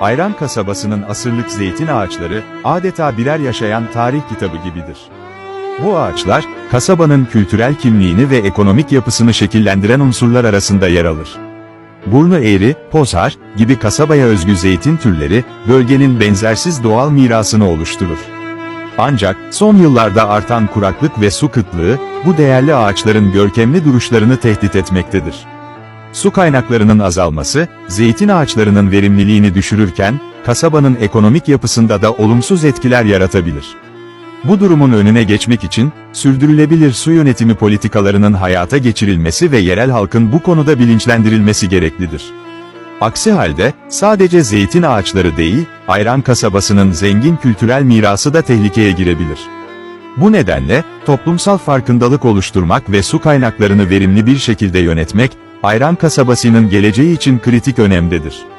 Ayran kasabasının asırlık zeytin ağaçları, adeta birer yaşayan tarih kitabı gibidir. Bu ağaçlar, kasabanın kültürel kimliğini ve ekonomik yapısını şekillendiren unsurlar arasında yer alır. Burnu eğri, pozhar gibi kasabaya özgü zeytin türleri, bölgenin benzersiz doğal mirasını oluşturur. Ancak, son yıllarda artan kuraklık ve su kıtlığı, bu değerli ağaçların görkemli duruşlarını tehdit etmektedir. Su kaynaklarının azalması, zeytin ağaçlarının verimliliğini düşürürken, kasabanın ekonomik yapısında da olumsuz etkiler yaratabilir. Bu durumun önüne geçmek için, sürdürülebilir su yönetimi politikalarının hayata geçirilmesi ve yerel halkın bu konuda bilinçlendirilmesi gereklidir. Aksi halde, sadece zeytin ağaçları değil, Ayran kasabasının zengin kültürel mirası da tehlikeye girebilir. Bu nedenle, toplumsal farkındalık oluşturmak ve su kaynaklarını verimli bir şekilde yönetmek, Ayran kasabasının geleceği için kritik önemdedir.